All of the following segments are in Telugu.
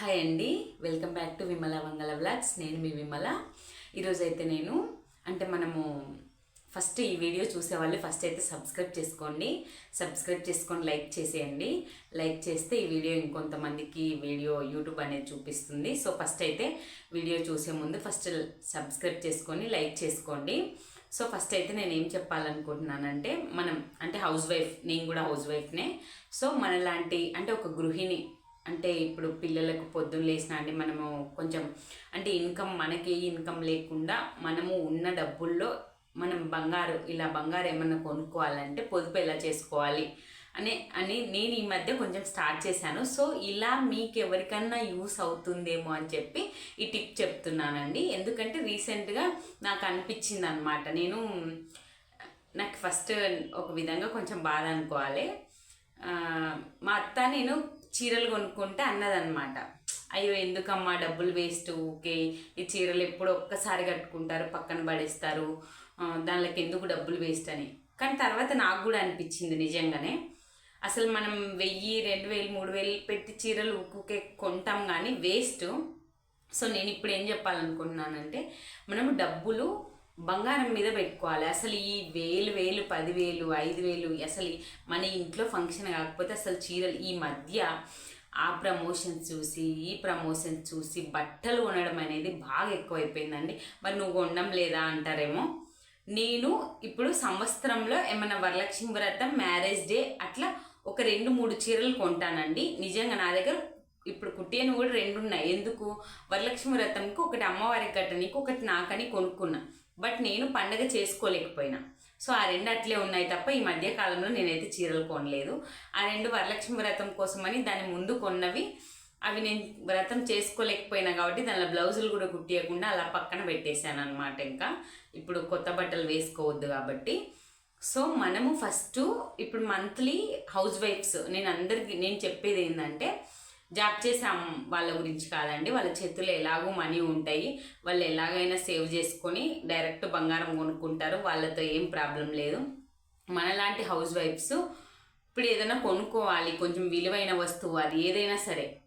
హాయ్ అండి. Welcome back to Vimala Vangala vlogs. నేను మీ విమల. ఈరోజైతే అయితే నేను అంటే మనము ఫస్ట్ ఈ వీడియో చూసేవాళ్ళు ఫస్ట్ అయితే సబ్స్క్రైబ్ చేసుకోండి. సబ్స్క్రైబ్ చేసుకొని లైక్ చేసేయండి. లైక్ చేస్తే ఈ వీడియో ఇంకొంతమందికి వీడియో యూట్యూబ్ అనేది చూపిస్తుంది. సో ఫస్ట్ అయితే వీడియో చూసే ముందు ఫస్ట్ సబ్స్క్రైబ్ చేసుకొని లైక్ చేసుకోండి. సో ఫస్ట్ అయితే నేను ఏం చెప్పాలనుకుంటున్నానంటే మనం అంటే హౌస్ వైఫ్ నేను కూడా హౌస్ వైఫ్నే. సో మనలాంటి అంటే ఒక గృహిణి అంటే ఇప్పుడు పిల్లలకు పొద్దున్న లేచిన అంటే మనము కొంచెం అంటే ఇన్కమ్ మనకి ఇన్కమ్ లేకుండా మనము ఉన్న డబ్బుల్లో మనం బంగారు ఇలా బంగారు ఏమన్నా కొనుక్కోవాలంటే పొదుపు ఎలా చేసుకోవాలి అనే అని నేను ఈ మధ్య కొంచెం స్టార్ట్ చేశాను. సో ఇలా మీకు ఎవరికన్నా యూస్ అవుతుందేమో అని చెప్పి ఈ టిప్ చెప్తున్నానండి. ఎందుకంటే రీసెంట్గా నాకు అనిపించింది అనమాట నేను నాకు ఫస్ట్ ఒక విధంగా కొంచెం బాధ అనుకోవాలి. మా అత్త నేను చీరలు కొనుక్కుంటే అన్నదన్నమాట. అయ్యో ఎందుకమ్మా డబ్బులు వేస్ట్? ఓకే ఈ చీరలు ఎప్పుడు ఒక్కసారి కట్టుకుంటారు పక్కన పడేస్తారు. దానిలోకి ఎందుకు డబ్బులు వేస్ట్ అని. కానీ తర్వాత నాకు కూడా అనిపించింది నిజంగానే. అసలు మనం వెయ్యి రెండు వేలు మూడు వేలు పెట్టి చీరలు ఊకే కొంటాం కానీ వేస్ట్. సో నేను ఇప్పుడు ఏం చెప్పాలనుకుంటున్నానంటే మనము డబ్బులు బంగారం మీద పెట్టుకోవాలి. అసలు ఈ వేలు వేలు పదివేలు ఐదు వేలు అసలు మన ఇంట్లో ఫంక్షన్ కాకపోతే అసలు చీరలు ఈ మధ్య ఆ ప్రమోషన్స్ చూసి ఈ ప్రమోషన్స్ చూసి బట్టలు కొనడం అనేది బాగా ఎక్కువైపోయిందండి. మరి నువ్వు కొనడం లేదా అంటారేమో? నేను ఇప్పుడు సంవత్సరంలో ఏమైనా వరలక్ష్మి వ్రతం మ్యారేజ్ డే అట్లా ఒక రెండు మూడు చీరలు కొంటానండి. నిజంగా నా దగ్గర ఇప్పుడు కుట్టేను కూడా రెండు ఉన్నాయి. ఎందుకు? వరలక్ష్మి వ్రతంకి ఒకటి అమ్మవారికి కట్టనీకి ఒకటి నాకని కొనుక్కున్నా. బట్ నేను పండగ చేసుకోలేకపోయినా. సో ఆ రెండు అట్లే ఉన్నాయి తప్ప ఈ మధ్య కాలంలో నేనైతే చీరలు కొనలేదు. ఆ రెండు వరలక్ష్మి వ్రతం కోసమని దాని ముందు కొన్నవి. అవి నేను వ్రతం చేసుకోలేకపోయినా కాబట్టి దానిలో బ్లౌజులు కూడా కుట్టియకుండా అలా పక్కన పెట్టేశాను అనమాట ఇంకా. ఇప్పుడు కొత్త బట్టలు వేసుకోవద్దు కాబట్టి. సో మనము ఫస్ట్ ఇప్పుడు మంత్లీ హౌస్ వైఫ్స్ నేను అందరికి నేను చెప్పేది ఏంటంటే జాబ్ చేసాం వాళ్ళ గురించి కాదండి. వాళ్ళ చేతుల్లో ఎలాగో మనీ ఉంటాయి. వాళ్ళు ఎలాగైనా సేవ్ చేసుకొని డైరెక్ట్ బంగారం కొనుక్కుంటారు. వాళ్ళతో ఏం ప్రాబ్లం లేదు. మనలాంటి హౌస్ వైఫ్స్ ఇప్పుడు ఏదైనా కొనుక్కోవాలి. కొంచెం విలువైన వస్తువు అది ఏదైనా సరే.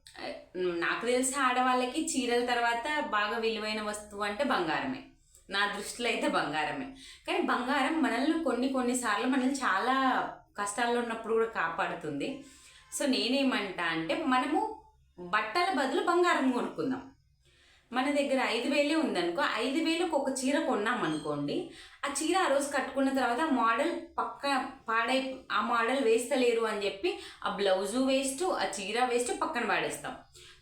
నాకు తెలిసి ఆడవాళ్ళకి చీరల తర్వాత బాగా విలువైన వస్తువు అంటే బంగారమే. నా దృష్టిలో అయితే బంగారమే. కానీ బంగారం మనల్ని కొన్ని కొన్నిసార్లు మనల్ని చాలా కష్టాల్లో ఉన్నప్పుడు కూడా కాపాడుతుంది. సో నేనేమంటా అంటే మనము బట్టల బదులు బంగారం కొనుక్కుందాం. మన దగ్గర ఐదు వేలే ఉందనుకో ఐదు వేలకు ఒక చీర కొన్నాం అనుకోండి ఆ చీర ఆ రోజు కట్టుకున్న తర్వాత ఆ మోడల్ పక్క పాడై ఆ మోడల్ వేస్తలేరు అని చెప్పి ఆ బ్లౌజు వేస్ట్ ఆ చీర వేస్ట్ పక్కన పాడేస్తాం.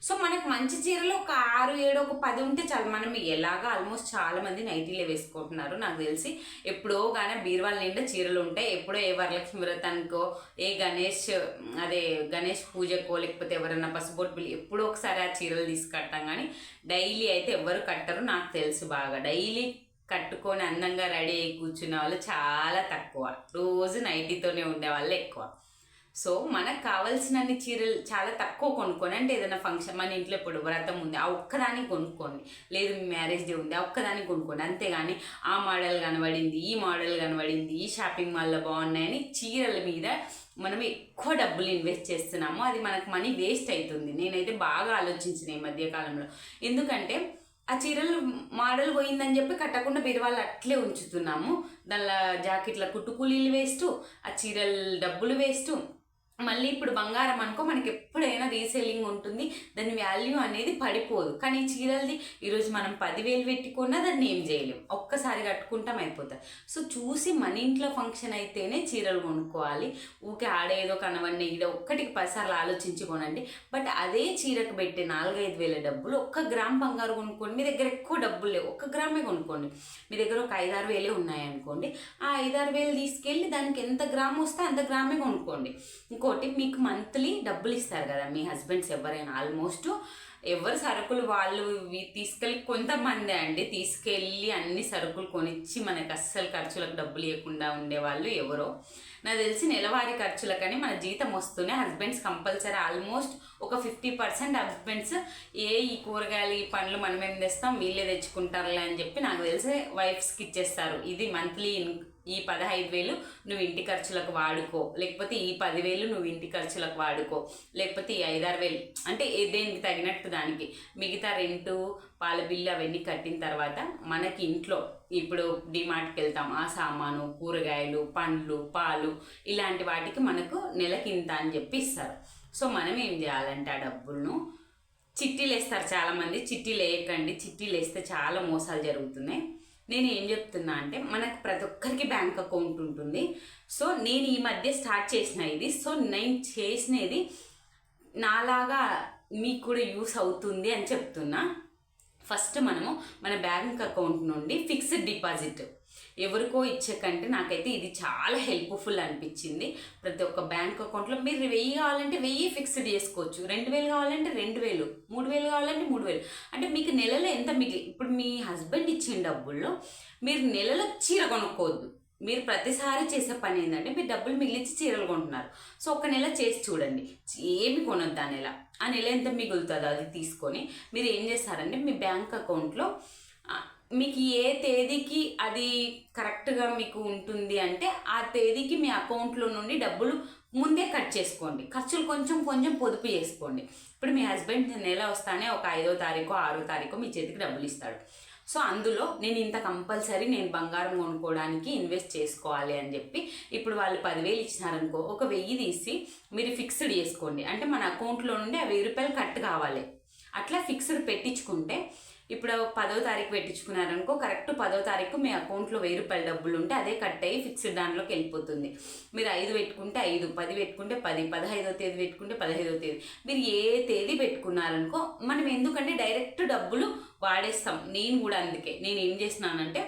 సో మనకు మంచి చీరలు ఒక ఆరు ఏడు ఒక పది ఉంటే చాలు. మనం ఎలాగా ఆల్మోస్ట్ చాలా మంది నైటీలే వేసుకుంటున్నారు నాకు తెలిసి. ఎప్పుడో కానీ బీరువాల నిండా చీరలు ఉంటాయి. ఎప్పుడో ఏ వరలక్ష్మి వ్రతానికో ఏ గణేష్ అదే గణేష్ పూజకో లేకపోతే ఎవరైనా పసుబొట్టు బిల్లు ఎప్పుడో ఒకసారి ఆ చీరలు తీసుకట్టాం కానీ డైలీ అయితే ఎవరు కట్టరు. నాకు తెలుసు బాగా. డైలీ కట్టుకొని అందంగా రెడీ అయ్యి కూర్చునే వాళ్ళు చాలా తక్కువ. రోజు నైటీతోనే ఉండే వాళ్ళు ఎక్కువ. సో మనకు కావాల్సినన్ని చీరలు చాలా తక్కువ కొనుక్కోండి అంటే ఏదైనా ఫంక్షన్ మన ఇంట్లో ఇప్పుడు వ్రతం ఉంది ఆ ఒక్కదాన్ని కొనుక్కోండి. లేదు మ్యారేజ్ డే ఉంది ఆ ఒక్కదాన్ని కొనుక్కోండి. అంతేగాని ఆ మోడల్ కనబడింది ఈ మోడల్ కనబడింది ఈ షాపింగ్ మాల్లో బాగున్నాయని చీరల మీద మనం ఎక్కువ డబ్బులు ఇన్వెస్ట్ చేస్తున్నాము అది మనకు మనీ వేస్ట్ అవుతుంది నేనైతే బాగా ఆలోచించిన ఈ మధ్యకాలంలో ఎందుకంటే ఆ చీరలు మోడల్ పోయిందని చెప్పి కట్టకుండా బీరువాళ్ళు అట్లే ఉంచుతున్నాము. దానిలో జాకెట్ల కుట్టుకూలీలు వేస్ట్ ఆ చీరల డబ్బులు వేస్ట్ మళ్ళీ ఇప్పుడు బంగారం అనుకో మనకి ఎప్పుడైనా రీసేలింగ్ ఉంటుంది. దాని వాల్యూ అనేది పడిపోదు. కానీ ఈ చీరలది ఈరోజు మనం పదివేలు పెట్టుకున్నా దాన్ని ఏం చేయలేం. ఒక్కసారి కట్టుకుంటాం అయిపోతుంది సో చూసి మన ఇంట్లో ఫంక్షన్ అయితేనే చీరలు కొనుక్కోవాలి. ఊకే ఆడేదో కనవన్నీ ఈడ ఒక్కటికి పదిసార్లు ఆలోచించి కొనండి. బట్ అదే చీరకు పెట్టే నాలుగైదు వేల డబ్బులు ఒక్క గ్రామ్ బంగారు కొనుక్కోండి. మీ దగ్గర ఎక్కువ డబ్బులు లేవు. ఒక్క గ్రామే కొనుక్కోండి. మీ దగ్గర ఒక ఐదారు వేలే ఉన్నాయనుకోండి. ఆ ఐదారు వేలు తీసుకెళ్ళి దానికి ఎంత గ్రామ్ వస్తే అంత గ్రామే కొనుక్కోండి. ఇంకో ఇంకోటి మీకు మంత్లీ డబ్బులు ఇస్తారు కదా మీ హస్బెండ్స్ ఎవరైనా ఆల్మోస్ట్ ఎవరు సరుకులు వాళ్ళు తీసుకెళ్ళి కొంతమంది అండి తీసుకెళ్ళి అన్ని సరుకులు కొనిచ్చి మనకు అస్సలు ఖర్చులకు డబ్బులు ఇవ్వకుండా ఉండేవాళ్ళు ఎవరో. నాకు తెలిసి నెలవారీ ఖర్చులకని మన జీతం వస్తూనే హస్బెండ్స్ కంపల్సరీ ఆల్మోస్ట్ ఒక ఫిఫ్టీ పర్సెంట్ హస్బెండ్స్ ఏ ఈ కూరగాయలు ఈ పండ్లు మనం ఏం తెస్తాం వీళ్ళే తెచ్చుకుంటారులే అని చెప్పి నాకు తెలిసి వైఫ్స్కి ఇచ్చేస్తారు. ఇది మంత్లీ ఈ పదహైదు వేలు నువ్వు ఇంటి ఖర్చులకు వాడుకో. లేకపోతే ఈ పదివేలు నువ్వు ఇంటి ఖర్చులకు వాడుకో. లేకపోతే ఈ ఐదారు వేలు. అంటే దేనికి తగినట్టు దానికి. మిగతా రెంటు పాల బిల్లు అవన్నీ కట్టిన తర్వాత మనకి ఇంట్లో ఇప్పుడు డిమార్ట్కి వెళ్తాం. ఆ సామాను కూరగాయలు పండ్లు పాలు ఇలాంటి వాటికి మనకు నెలకి ఇంత అని చెప్పి ఇస్తారు. సో మనం ఏం చేయాలంటే ఆ డబ్బులను చిట్టీలు వేస్తారు చాలామంది. చిట్టీలు వేయకండి చిట్టీలు వేస్తే చాలా మోసాలు జరుగుతున్నాయి. నేను ఏం చెప్తున్నా అంటే మనకు ప్రతి ఒక్కరికి బ్యాంక్ అకౌంట్ ఉంటుంది. సో నేను ఈ మధ్య స్టార్ట్ చేసిన ఇది. సో నేను చేసినది నాలాగా మీకు కూడా యూస్ అవుతుంది అని చెప్తున్నా. ఫస్ట్ మనము మన బ్యాంక్ అకౌంట్ నుండి ఫిక్స్డ్ డిపాజిట్. ఎవరికో ఇచ్చే కంటే నాకైతే ఇది చాలా హెల్ప్ఫుల్ అనిపించింది. ప్రతి ఒక్క బ్యాంక్ అకౌంట్లో మీరు వెయ్యి కావాలంటే వెయ్యి ఫిక్స్డ్ చేసుకోవచ్చు. రెండు వేలు కావాలంటే రెండు వేలు మూడు వేలు కావాలంటే మూడు వేలు. అంటే మీకు నెలలో ఎంత మిగిలి ఇప్పుడు మీ హస్బెండ్ ఇచ్చిన డబ్బుల్లో మీరు నెలలో చీర కొనుక్కోవద్దు. మీరు ప్రతిసారి చేసే పని ఏంటంటే మీరు డబ్బులు మిగిలించి చీరలు కొంటున్నారు. సో ఒక నెల చేసి చూడండి. ఏమి కొనొద్దు ఆ నెల. ఆ నెల ఎంత మిగులుతుందో అది తీసుకొని మీరు ఏం చేస్తారంటే మీ బ్యాంక్ అకౌంట్లో మీకు ఏ తేదీకి అది కరెక్ట్గా మీకు ఉంటుంది అంటే ఆ తేదీకి మీ అకౌంట్లో నుండి డబ్బులు ముందే కట్ చేసుకోండి. ఖర్చులు కొంచెం కొంచెం పొదుపు చేసుకోండి. ఇప్పుడు మీ హస్బెండ్ నెల వస్తానే ఒక ఐదో తారీఖు ఆరో తారీఖు మీ చేతికి డబ్బులు ఇస్తాడు. సో అందులో నేను ఇంత కంపల్సరీ నేను బంగారం కొనుక్కోవడానికి ఇన్వెస్ట్ చేసుకోవాలి అని చెప్పి ఇప్పుడు వాళ్ళు పదివేలు ఇచ్చినారనుకో ఒక వెయ్యి తీసి మీరు ఫిక్స్డ్ చేసుకోండి. అంటే మన అకౌంట్లో నుండి ఆ వెయ్యి రూపాయలు కట్ కావాలి. అట్లా ఫిక్స్డ్ పెట్టించుకుంటే ఇప్పుడు పదో తారీఖు పెట్టించుకున్నారనుకో కరెక్ట్ పదో తారీఖు మీ అకౌంట్లో వెయ్యి రూపాయల డబ్బులు ఉంటే అదే కట్ అయ్యి ఫిక్స్డ్ దాంట్లోకి వెళ్ళిపోతుంది. మీరు ఐదు పెట్టుకుంటే ఐదు పది పెట్టుకుంటే పది పదహైదో తేదీ పెట్టుకుంటే పదహైదో తేదీ. మీరు ఏ తేదీ పెట్టుకున్నారనుకో మనం ఎందుకంటే డైరెక్ట్ డబ్బులు వాడేస్తాం. నేను కూడా అందుకే. నేను ఏం చేసినానంటే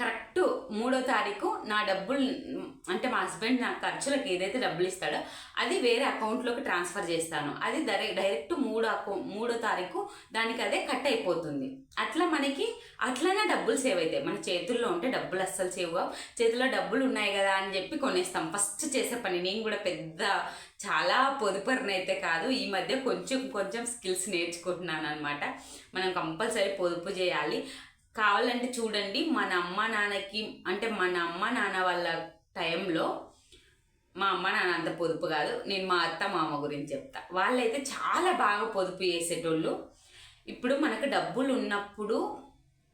కరెక్ట్ మూడో తారీఖు నా డబ్బులు అంటే మా హస్బెండ్ నా ఖర్చులకు ఏదైతే డబ్బులు ఇస్తాడో అది వేరే అకౌంట్లోకి ట్రాన్స్ఫర్ చేస్తాను. అది డైరె డైరెక్ట్ మూడో అకౌ మూడో తారీఖు దానికి అదే కట్ అయిపోతుంది. అట్లా మనకి అట్లనే డబ్బులు సేవ్ అవుతాయి మన చేతుల్లో ఉంటే డబ్బులు అస్సలు సేవ్ కావు. చేతిలో డబ్బులు ఉన్నాయి కదా అని చెప్పి కొనేస్తాం. ఫస్ట్ చేసే పని నేను కూడా పెద్ద చాలా పొదుపరిని అయితే కాదు ఈ మధ్య కొంచెం కొంచెం స్కిల్స్ నేర్చుకుంటున్నాను అనమాట మనం కంపల్సరీ పొదుపు చేయాలి. కావాలంటే చూడండి మన అమ్మ నాన్నకి అంటే మన అమ్మ నాన్న వాళ్ళ టైంలో మా అమ్మ నాన్న అంత పొదుపు కాదు నేను మా అత్త మామ గురించి చెప్తా. వాళ్ళైతే చాలా బాగా పొదుపు చేసేటోళ్ళు. ఇప్పుడు మనకు డబ్బులు ఉన్నప్పుడు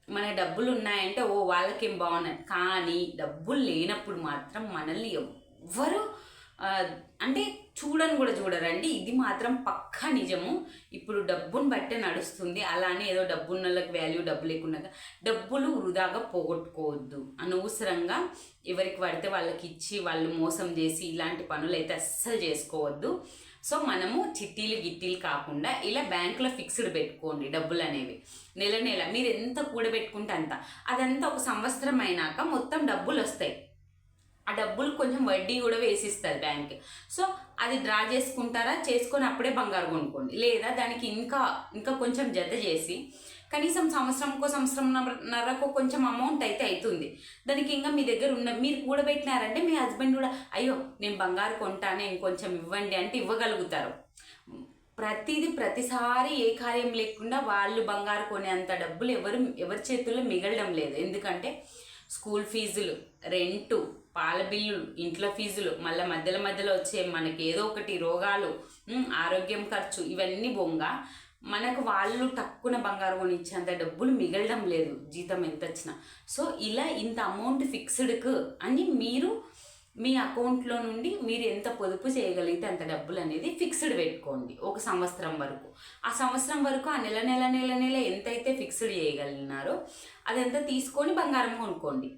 మన డబ్బులు ఉన్నాయంటే ఓ వాళ్ళకేం బాగున్నాయి కానీ డబ్బులు లేనప్పుడు మాత్రం మనల్ని ఎవ్వరు అంటే చూడని కూడా చూడరండి. ఇది మాత్రం పక్కా నిజము. ఇప్పుడు డబ్బును బట్టే నడుస్తుంది. అలానే ఏదో డబ్బున్నలకు వాల్యూ డబ్బు లేకుండా డబ్బులు వృధాగా పోగొట్టుకోవద్దు. అనవసరంగా ఎవరికి పడితే వాళ్ళకి ఇచ్చి వాళ్ళు మోసం చేసి ఇలాంటి పనులు అయితే అస్సలు చేసుకోవద్దు. సో మనము చిట్టీలు గిట్టీలు కాకుండా ఇలా బ్యాంకులో ఫిక్స్డ్ పెట్టుకోండి డబ్బులు అనేవి. నెల నెల మీరు ఎంత కూడబెట్టుకుంటే అంత. అదంతా ఒక సంవత్సరం అయినాక మొత్తం డబ్బులు వస్తాయి. ఆ డబ్బులు కొంచెం వడ్డీ కూడా వేసిస్తుంది బ్యాంక్. సో అది డ్రా చేసుకుంటారా? చేసుకొని అప్పుడే బంగారు కొనుక్కోండి. లేదా దానికి ఇంకా ఇంకా కొంచెం జత చేసి కనీసం సంవత్సరంకో సంవత్సరంన్నరకు కొంచెం అమౌంట్ అయితే అవుతుంది దానికి ఇంకా మీ దగ్గర ఉన్న మీరు కూడబెట్టినారంటే మీ హస్బెండ్ కూడా అయ్యో నేను బంగారు కొంటానే ఇంకొంచెం ఇవ్వండి అంటే ఇవ్వగలుగుతారు. ప్రతిదీ ప్రతిసారి ఏ కార్యం లేకుండా వాళ్ళు బంగారు కొనేంత డబ్బులు ఎవరు ఎవరి చేతుల్లో మిగలడం లేదు. ఎందుకంటే స్కూల్ ఫీజులు రెంటు పాల బిల్లులు ఇంట్లో ఫీజులు మళ్ళీ మధ్యలో మధ్యలో వచ్చే మనకి ఏదో ఒకటి రోగాలు ఆరోగ్యం ఖర్చు ఇవన్నీ బొంగ. మనకు వాళ్ళు తక్కువ బంగారం కొనిచ్చేంత డబ్బులు మిగలడం లేదు జీతం ఎంత వచ్చినా సో ఇలా ఇంత అమౌంట్ ఫిక్స్డ్కు అని మీరు మీ అకౌంట్లో నుండి మీరు ఎంత పొదుపు చేయగలిగితే అంత డబ్బులు అనేది ఫిక్స్డ్ పెట్టుకోండి ఒక సంవత్సరం వరకు. ఆ సంవత్సరం వరకు ఆ నెల నెల నెల నెల ఎంతైతే ఫిక్స్డ్ చేయగలిగినారో అదంతా తీసుకొని బంగారం కొనుక్కోండి.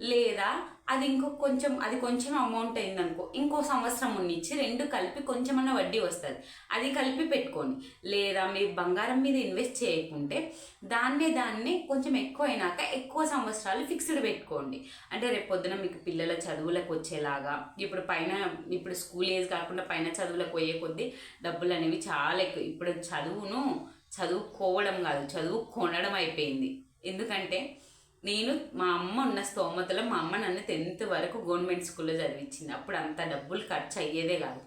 లేదా అది ఇంకో కొంచెం అది కొంచెం అమౌంట్ అయిందనుకో ఇంకో సంవత్సరం ఉన్నిచ్చి రెండు కలిపి కొంచెమన్నా వడ్డీ వస్తుంది. అది కలిపి పెట్టుకోండి. లేదా మీరు బంగారం మీద ఇన్వెస్ట్ చేయకుంటే దాన్నే దాన్ని కొంచెం ఎక్కువ అయినాక ఎక్కువ సంవత్సరాలు ఫిక్స్డ్ పెట్టుకోండి. అంటే రేపు పొద్దున మీకు పిల్లల చదువులకు వచ్చేలాగా ఇప్పుడు పైన ఇప్పుడు స్కూల్ ఏజ్ కాకుండా పైన చదువులకు పోయే కొద్దీ డబ్బులు అనేవి చాలా ఎక్కువ. ఇప్పుడు చదువును చదువుకోవడం కాదు చదువు కొనడం అయిపోయింది. ఎందుకంటే నేను మా అమ్మ ఉన్న స్తోమతలో మా అమ్మ నన్ను టెన్త్ వరకు గవర్నమెంట్ స్కూల్లో చదివించింది. అప్పుడు అంత డబ్బులు ఖర్చు అయ్యేదే కాదు.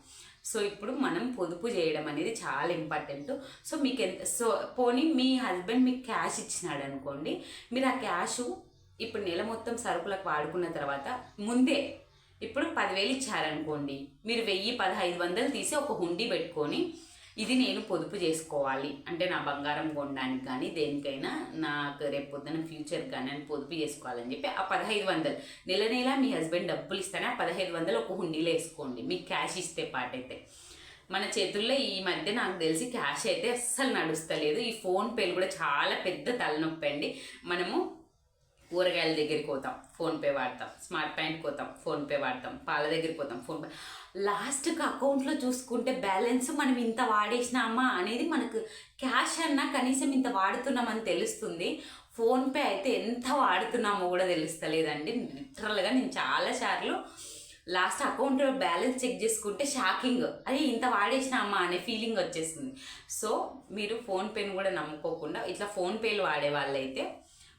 సో ఇప్పుడు మనం పొదుపు చేయడం అనేది చాలా ఇంపార్టెంట్ సో మీకు ఎంత సో పోనీ మీ హస్బెండ్ మీకు క్యాష్ ఇచ్చినాడు అనుకోండి. మీరు ఆ క్యాష్ ఇప్పుడు నెల మొత్తం సరుకులకు వాడుకున్న తర్వాత ముందే ఇప్పుడు పదివేలు ఇచ్చారనుకోండి. మీరు వెయ్యి పదహైదు వందలు తీసి ఒక హుండీ పెట్టుకొని ఇది నేను పొదుపు చేసుకోవాలి. అంటే నా బంగారం కొనడానికి కానీ దేనికైనా నాకు రేపు పొద్దున ఫ్యూచర్ కానీ అని పొదుపు చేసుకోవాలని చెప్పి ఆ పదహైదు వందలు. నెల నెల మీ హస్బెండ్ డబ్బులు ఇస్తానే ఆ పదహైదు వందలు ఒక హుండీలో వేసుకోండి. మీకు క్యాష్ ఇస్తే పాటైతే. మన చేతుల్లో ఈ మధ్య నాకు తెలిసి క్యాష్ అయితే అస్సలు నడుస్తలేదు. ఈ ఫోన్ పేలు కూడా చాలా పెద్ద తలనొప్పి అండి మనము కూరగాయల దగ్గరికి పోతాం ఫోన్పే వాడతాం స్మార్ట్ ప్యాంట్ పోతాం ఫోన్పే వాడతాం పాల దగ్గరికి పోతాం ఫోన్పే లాస్ట్కి అకౌంట్లో చూసుకుంటే బ్యాలెన్స్ మనం ఇంత వాడేసినామా అనేది మనకు క్యాష్ అన్నా కనీసం ఇంత వాడుతున్నామని తెలుస్తుంది. ఫోన్పే అయితే ఎంత వాడుతున్నామో కూడా తెలుస్తలేదండి. లిటరల్గా నేను చాలాసార్లు లాస్ట్ అకౌంట్లో బ్యాలెన్స్ చెక్ చేసుకుంటే షాకింగ్. అది ఇంత వాడేసినామా అనే ఫీలింగ్ వచ్చేస్తుంది. సో మీరు ఫోన్పేని కూడా నమ్ముకోకుండా ఇట్లా ఫోన్పేలు వాడే వాళ్ళైతే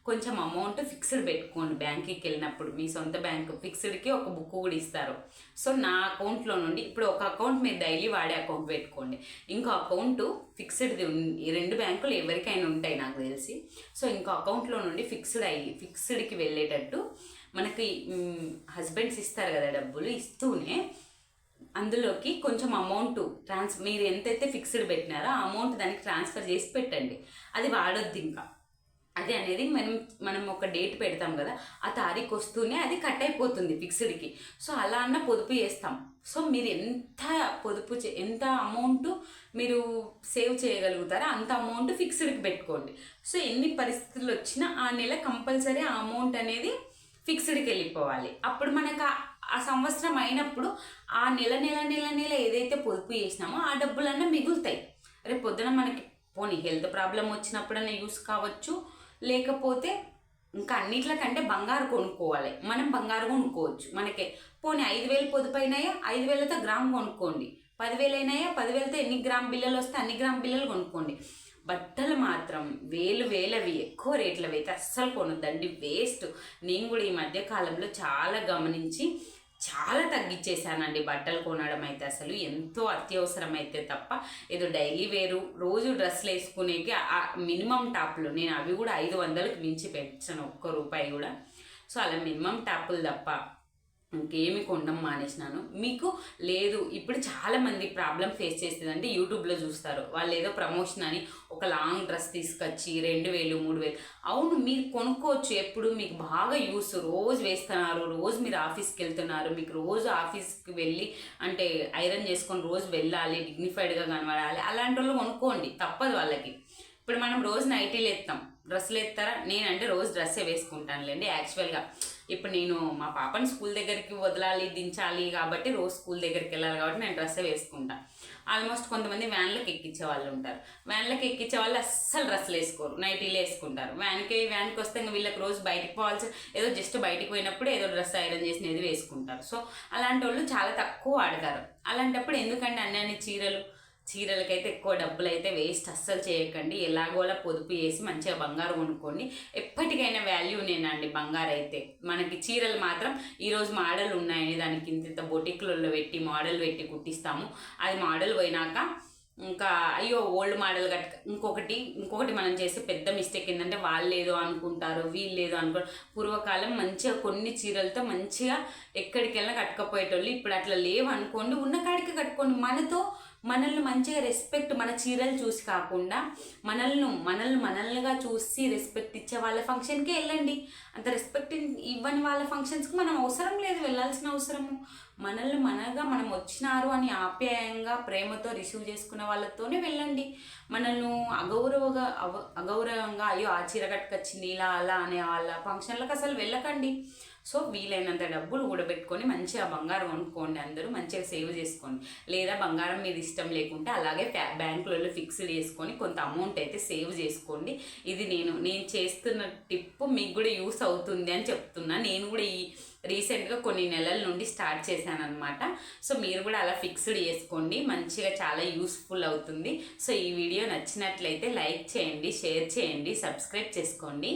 కొంచెం అమౌంట్ ఫిక్స్డ్ పెట్టుకోండి. బ్యాంక్కి వెళ్ళినప్పుడు మీ సొంత బ్యాంక్ ఫిక్స్డ్కి ఒక బుక్ కూడా ఇస్తారు. సో నా అకౌంట్లో నుండి ఇప్పుడు ఒక అకౌంట్ మీరు డైలీ వాడే అకౌంట్ పెట్టుకోండి. ఇంకో అకౌంట్ ఫిక్స్డ్ది ఈ రెండు బ్యాంకులు ఎవరికైనా ఉంటాయి నాకు తెలిసి. సో ఇంకో అకౌంట్లో నుండి ఫిక్స్డ్ అయ్యి ఫిక్స్డ్కి వెళ్ళేటట్టు మనకి హస్బెండ్స్ ఇస్తారు కదా డబ్బులు ఇస్తూనే అందులోకి కొంచెం అమౌంట్ ట్రాన్స్ మీరు ఎంతైతే ఫిక్స్డ్ పెట్టినారో ఆ అమౌంట్ దానికి ట్రాన్స్ఫర్ చేసి పెట్టండి. అది వాడొద్దు ఇంకా. అది అనేది మనం మనం ఒక డేట్ పెడతాం కదా ఆ తారీఖు వస్తూనే అది కట్ అయిపోతుంది ఫిక్స్డ్కి. సో అలా అన్న పొదుపు చేస్తాం. సో మీరు ఎంత పొదుపు చే ఎంత అమౌంట్ మీరు సేవ్ చేయగలుగుతారో అంత అమౌంట్ ఫిక్స్డ్కి పెట్టుకోండి. సో ఎన్ని పరిస్థితులు వచ్చినా ఆ నెల కంపల్సరీ ఆ అమౌంట్ అనేది ఫిక్స్డ్కి వెళ్ళిపోవాలి. అప్పుడు మనకు ఆ- ఆ సంవత్సరం అయినప్పుడు ఆ నెల నెల నెల నెల ఏదైతే పొదుపు చేసినామో ఆ డబ్బులన్నా మిగులుతాయి. రేపు పొద్దున మనకి పోనీ హెల్త్ ప్రాబ్లం వచ్చినప్పుడన్నా యూస్ కావచ్చు లేకపోతే ఇంకా అన్నిట్లకంటే బంగారు కొనుక్కోవాలి. మనం బంగారు కొనుక్కోవచ్చు. మనకే. పోనీ ఐదు వేలు పొదుపు అయినాయా ఐదు వేలతో గ్రామ్ కొనుక్కోండి. పదివేలు అయినాయా పదివేలతో ఎన్ని గ్రామ్ బిల్లలు వస్తే అన్ని గ్రామ్ బిల్లలు కొనుక్కోండి. బట్టలు మాత్రం వేలు వేలవి ఎక్కువ రేట్లవి అయితే అస్సలు కొనొద్దండి. వేస్ట్ నేను కూడా ఈ మధ్య కాలంలో చాలా గమనించి చాలా తగ్గించేశానండి బట్టలు కొనడం అయితే అసలు. ఎంతో అత్యవసరం అయితే తప్ప ఏదో డైలీ వేరు రోజు డ్రెస్సులు వేసుకునేకి ఆ మినిమం టాప్లు నేను అవి కూడా ఐదు వందలకు మించి పెంచాను ఒక్క రూపాయి కూడా. సో అలా మినిమం టాపులు తప్ప ఇంకేమి కొనడం మానేసినాను. మీకు లేదు ఇప్పుడు చాలామంది ప్రాబ్లం ఫేస్ చేస్తుందంటే యూట్యూబ్లో చూస్తారు. వాళ్ళు ఏదో ప్రమోషన్ అని ఒక లాంగ్ డ్రెస్ తీసుకొచ్చి రెండు వేలు మూడు వేలు. అవును మీరు కొనుక్కోవచ్చు. ఎప్పుడు మీకు బాగా యూస్. రోజు వేస్తున్నారు రోజు మీరు ఆఫీస్కి వెళ్తున్నారు. మీకు రోజు ఆఫీస్కి వెళ్ళి అంటే ఐరన్ చేసుకొని రోజు వెళ్ళాలి డిగ్నిఫైడ్గా కనబడాలి. అలాంటి వాళ్ళు కొనుక్కోండి. తప్పదు వాళ్ళకి. ఇప్పుడు మనం రోజు నైటీలు ఎత్తాం. డ్రెస్సులు ఎత్తారా? నేనంటే రోజు డ్రెస్సే వేసుకుంటానులేండి యాక్చువల్గా. ఇప్పుడు నేను మా పాపని స్కూల్ దగ్గరికి వదలాలి దించాలి కాబట్టి రోజు స్కూల్ దగ్గరికి వెళ్ళాలి కాబట్టి నేను డ్రెస్సే వేసుకుంటా. ఆల్మోస్ట్ కొంతమంది వ్యాన్లకు ఎక్కించే వాళ్ళు ఉంటారు. వ్యాన్లకు ఎక్కించే వాళ్ళు అస్సలు డ్రెస్సులు వేసుకోరు. నైటీలు వేసుకుంటారు. వ్యాన్కి వ్యాన్కి వస్తే ఇంకా వీళ్ళకి రోజు బయటికి పోవాల్సి ఏదో జస్ట్ బయటకు పోయినప్పుడు ఏదో డ్రెస్ ఐరన్ చేసినది వేసుకుంటారు. సో అలాంటి వాళ్ళు చాలా తక్కువ ఆడతారు అలాంటప్పుడు ఎందుకంటే అన్ని అన్ని చీరలు చీరలకైతే ఎక్కువ డబ్బులు అయితే వేస్ట్ అస్సలు చేయకండి. ఎలాగోలా పొదుపు చేసి మంచిగా బంగారు కొనుక్కోండి. ఎప్పటికైనా వాల్యూ నేనండి బంగారు అయితే మనకి చీరలు మాత్రం ఈరోజు మోడల్ ఉన్నాయని దానికి ఇంత ఇంత బొటిక్లలో పెట్టి మోడల్ పెట్టి కుట్టిస్తాము. అది మోడల్ పోయినాక ఇంకా అయ్యో ఓల్డ్ మోడల్ కట్ ఇంకొకటి ఇంకొకటి మనం చేసే పెద్ద మిస్టేక్ ఏంటంటే వాళ్ళు ఏదో అనుకుంటారు వీళ్ళు ఏదో అనుకుంటారు. పూర్వకాలం మంచిగా కొన్ని చీరలతో మంచిగా ఎక్కడికి వెళ్ళినా కట్టుకపోయేటోళ్ళు ఇప్పుడు అట్లా లేవు అనుకోండి ఉన్న కాడికి కట్టుకోండి. మనతో మనల్ని మంచిగా రెస్పెక్ట్ మన చీరలు చూసి కాకుండా మనల్ని మనల్ని మనల్నిగా చూసి రెస్పెక్ట్ ఇచ్చే వాళ్ళ ఫంక్షన్కే వెళ్ళండి. అంత రెస్పెక్ట్ ఇవ్వని వాళ్ళ ఫంక్షన్స్కి మనం అవసరం లేదు వెళ్ళాల్సిన అవసరము. మనల్ని మనగా మనం వచ్చినారు అని ఆప్యాయంగా ప్రేమతో రిసీవ్ చేసుకున్న వాళ్ళతోనే వెళ్ళండి. మనల్ని అగౌరవగా అవ అగౌరవంగా అయ్యో ఆ చీర కట్టుకొచ్చింది ఇలా అలా అనే వాళ్ళ ఫంక్షన్లకు అసలు వెళ్ళకండి. సో వీలైనంత డబ్బులు కూడబెట్టుకొని మంచిగా బంగారం కొనుక్కోండి అందరూ మంచిగా సేవ్ చేసుకోండి. లేదా బంగారం మీద ఇష్టం లేకుంటే అలాగే బ్యాంకులలో ఫిక్స్డ్ చేసుకొని కొంత అమౌంట్ అయితే సేవ్ చేసుకోండి. ఇది నేను నేను చేస్తున్న టిప్ మీకు కూడా యూస్ అవుతుంది అని చెప్తున్నా. నేను కూడా ఈ రీసెంట్గా కొన్ని నెలల నుండి స్టార్ట్ చేశాను అనమాట సో మీరు కూడా అలా ఫిక్స్డ్ చేసుకోండి. మంచిగా చాలా యూస్ఫుల్ అవుతుంది. సో ఈ వీడియో నచ్చినట్లయితే లైక్ చేయండి షేర్ చేయండి సబ్స్క్రైబ్ చేసుకోండి.